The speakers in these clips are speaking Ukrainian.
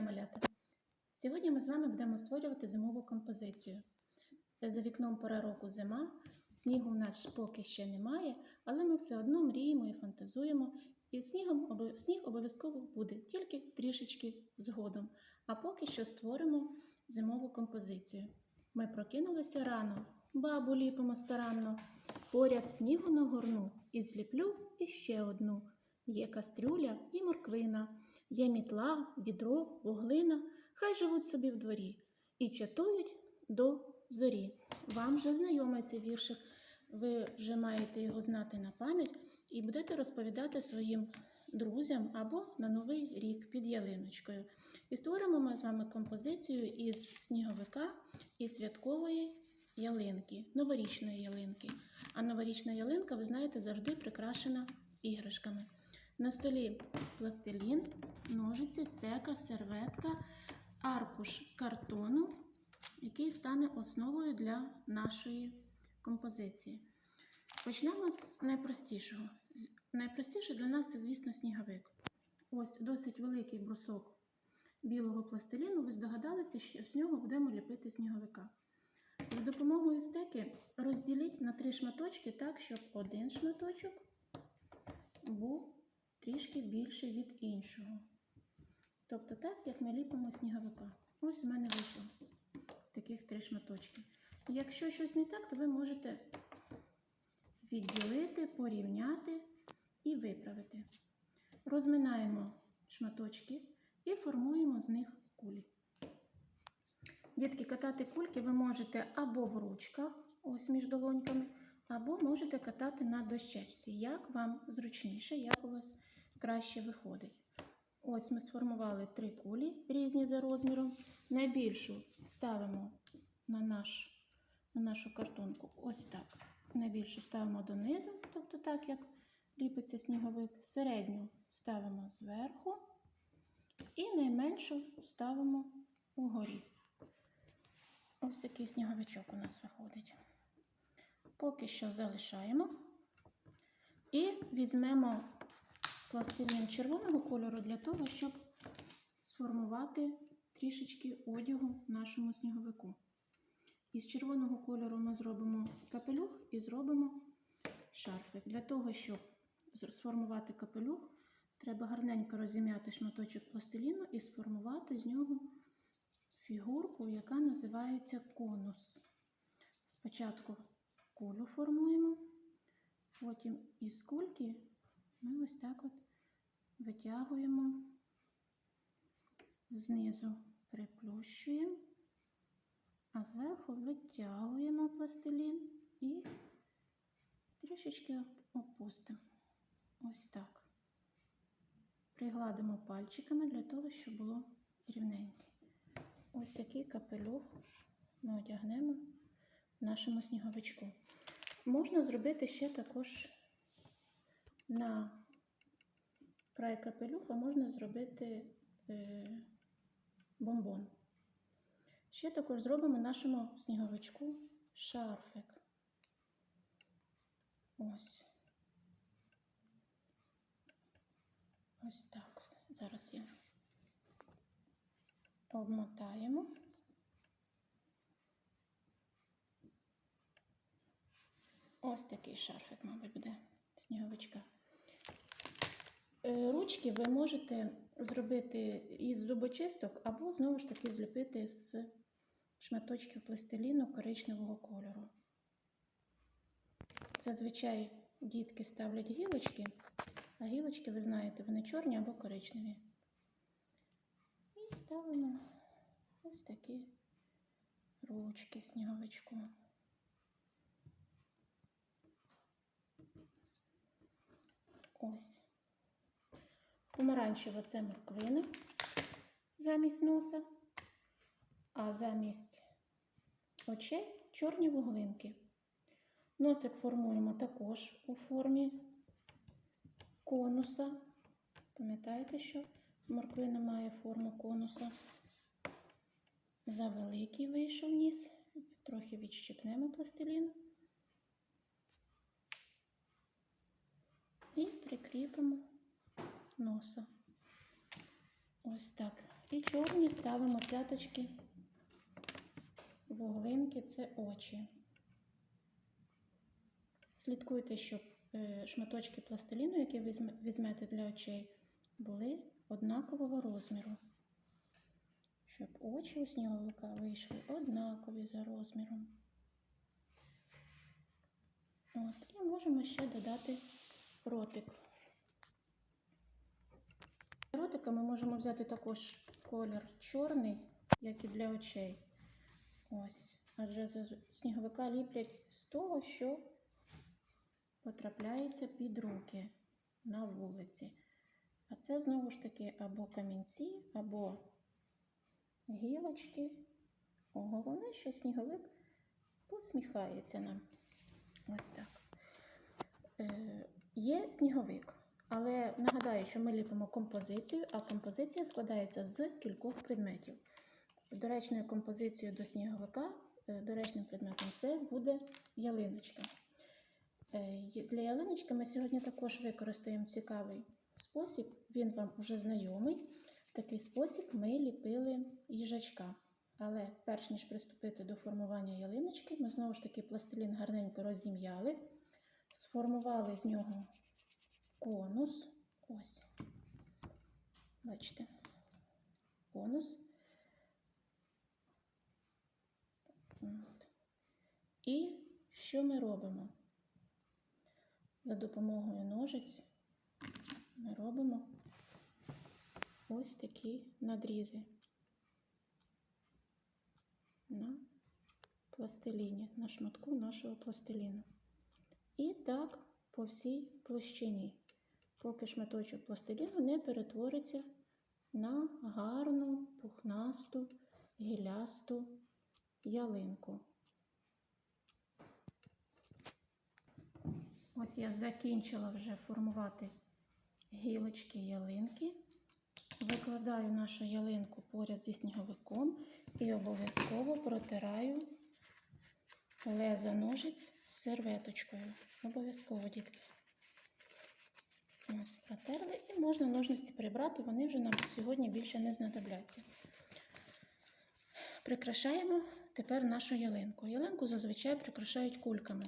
малята! Сьогодні ми з вами будемо створювати зимову композицію. За вікном пора року зима, снігу в нас поки ще немає, але ми все одно мріємо і фантазуємо, і снігом сніг обов'язково буде, тільки трішечки згодом. А поки що створимо зимову композицію. Ми прокинулися рано, бабу ліпимо старанно, поряд снігу нагорну, і зліплю іще одну. Є кастрюля і морквина, є мітла, відро, вуглина, хай живуть собі в дворі і чатують до зорі. Вам вже знайомий цей віршик, ви вже маєте його знати на пам'ять і будете розповідати своїм друзям або на новий рік під ялиночкою. І створимо ми з вами композицію із сніговика і святкової ялинки, новорічної ялинки. А новорічна ялинка, ви знаєте, завжди прикрашена іграшками. На столі пластилін, ножиці, стека, серветка, аркуш картону, який стане основою для нашої композиції. Почнемо з найпростішого. Найпростіше для нас це, звісно, сніговик. Ось досить великий брусок білого пластиліну. Ви здогадалися, що з нього будемо ліпити сніговика. За допомогою стеки розділіть на три шматочки так, щоб один шматочок був трішки більший від іншого. Тобто так, як ми ліпимо сніговика. Ось у мене вийшло таких три шматочки. Якщо щось не так, то ви можете відділити, порівняти і виправити. Розминаємо шматочки і формуємо з них кулі. Дітки, катати кульки ви можете або в ручках, ось між долоньками, або можете катати на дощечці, як вам зручніше, як у вас краще виходить. Ось ми сформували три кулі різні за розміром. Найбільшу ставимо на, наш, на нашу картонку. Ось так. Найбільшу ставимо донизу, тобто так, як ліпиться сніговик. Середню ставимо зверху. І найменшу ставимо угорі. Ось такий сніговичок у нас виходить. Поки що залишаємо. І візьмемо пластилін червоного кольору для того, щоб сформувати трішечки одягу нашому сніговику. Із червоного кольору ми зробимо капелюх і зробимо шарфик. Для того, щоб сформувати капелюх, треба гарненько розім'яти шматочок пластиліну і сформувати з нього фігурку, яка називається конус. Спочатку кулю формуємо, потім із кульки ми ось так от витягуємо, знизу приплющуємо, а зверху витягуємо пластилін і трішечки опустимо. Ось так. Пригладимо пальчиками для того, щоб було рівненьке. Ось такий капелюх ми одягнемо в нашому сніговичку. Можна зробити ще також на край капелюха можна зробити е, бомбон. Ще також зробимо нашому сніговичку шарфик. Ось. Ось так. Зараз я обмотаємо. Ось такий шарфик, мабуть, буде сніговичка. Е, Ручки ви можете зробити із зубочисток або знову ж таки зліпити з шматочків пластиліну коричневого кольору. Зазвичай дітки ставлять гілочки, а гілочки, ви знаєте, вони чорні або коричневі. І ставимо ось такі ручки сніговичку. Ось. Помаранчево це морквина замість носа, а замість очей чорні вуглинки. Носик формуємо також у формі конуса. Пам'ятаєте, що морквина має форму конуса. Завеликий вийшов ніс, трохи відщипнемо пластилін. І прикріпимо носа. Ось так І чорні ставимо цяточки, вуглинки це очі. Слідкуйте, щоб е, шматочки пластиліну, які візьмете для очей, були однакового розміру. Щоб очі у сніговика вийшли однакові за розміром. От, і можемо ще додати ротик. Для ми можемо взяти також колір чорний, як і для очей. Ось. Адже сніговика ліплять з того, що потрапляється під руки на вулиці. А це знову ж таки або камінці, або гілочки. О, головне, що сніговик посміхається нам. Ось так. Е, є сніговик. Але нагадаю, що ми ліпимо композицію, а композиція складається з кількох предметів. Доречною композицією до сніговика, е, доречним предметом це буде ялиночка. Е, Для ялиночки ми сьогодні також використаємо цікавий спосіб, він вам уже знайомий. В такий спосіб ми ліпили їжачка. Але перш ніж приступити до формування ялиночки, ми знову ж таки пластилін гарненько розім'яли, сформували з нього конус. Ось. Бачите, конус. І що ми робимо? За допомогою ножиць ми робимо ось такі надрізи на пластиліні, на шматку нашого пластиліну. І так по всій площині, поки шматочок пластиліну не перетвориться на гарну, пухнасту, гілясту ялинку. Ось я закінчила вже формувати гілочки ялинки. Викладаю нашу ялинку поряд зі сніговиком і обов'язково протираю леза ножиць серветочкою. Обов'язково, дітки. Ось, протерли і можна ножниці прибрати, вони вже нам сьогодні більше не знадобляться. Прикрашаємо тепер нашу ялинку. Ялинку зазвичай прикрашають кульками.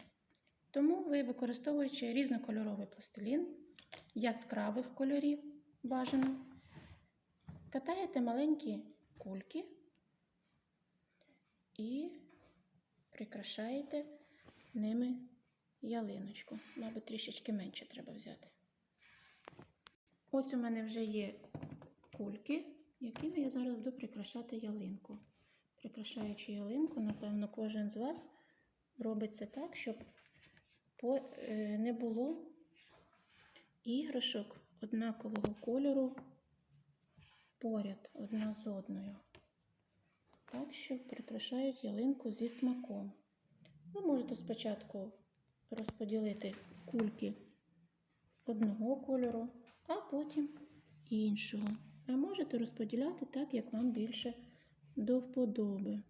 Тому ви, використовуючи різнокольоровий пластилін, яскравих кольорів бажано, катаєте маленькі кульки і прикрашаєте ними ялиночку. Мабуть, трішечки менше треба взяти. Ось у мене вже є кульки, якими я зараз буду прикрашати ялинку. Прикрашаючи ялинку, напевно, кожен з вас робить це так, щоб е, не було іграшок однакового кольору поряд одна з одною. Так що прикрашають ялинку зі смаком. Ви можете спочатку розподілити кульки одного кольору, а потім іншого. А можете розподіляти так, як вам більше до вподоби.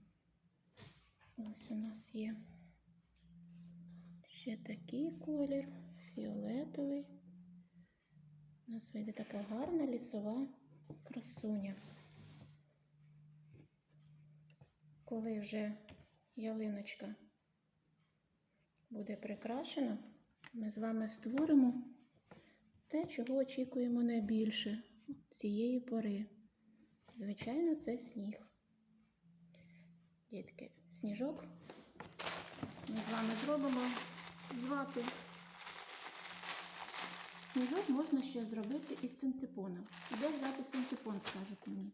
Ось у нас є ще такий колір, фіолетовий. У нас вийде така гарна лісова красуня. Коли вже ялиночка буде прикрашена, ми з вами створимо те, чого очікуємо найбільше цієї пори. Звичайно, це сніг. Дітки, сніжок ми з вами зробимо з вати. Сніжок можна ще зробити із синтепона. Де взяти синтепон, скажете мені?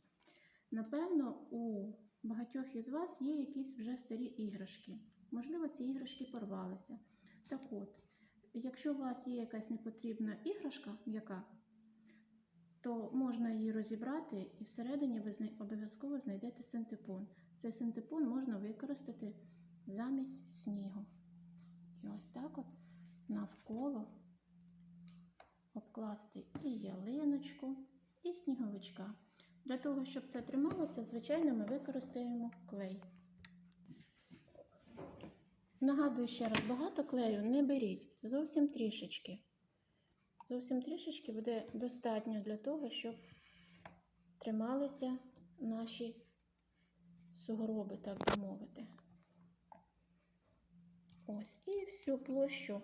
Напевно, у багатьох із вас є якісь вже старі іграшки. Можливо, ці іграшки порвалися. Так от, якщо у вас є якась непотрібна іграшка, м'яка, то можна її розібрати і всередині ви обов'язково знайдете синтепон. Цей синтепон можна використати замість снігу. І ось так от навколо обкласти і ялиночку, і сніговичка. Для того, щоб це трималося, звичайно, ми використаємо клей. Нагадую ще раз, багато клею не беріть, зовсім трішечки. Зовсім трішечки буде достатньо для того, щоб трималися наші сугроби, так би мовити. Ось, і всю площу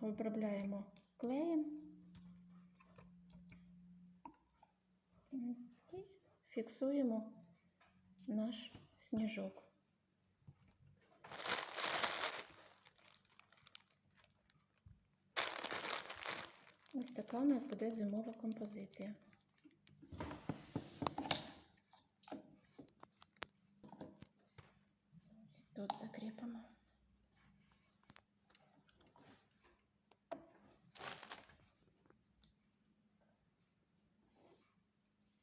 обробляємо клеєм і фіксуємо наш сніжок. Ось така у нас буде зимова композиція. Тут закріпимо.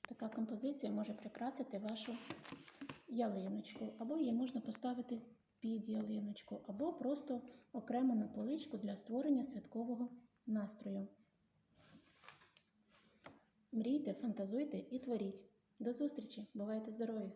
Така композиція може прикрасити вашу ялиночку, або її можна поставити під ялиночку, або просто окремо на поличку для створення святкового настрою. Мрійте, фантазуйте і творіть. До зустрічі! Бувайте здорові!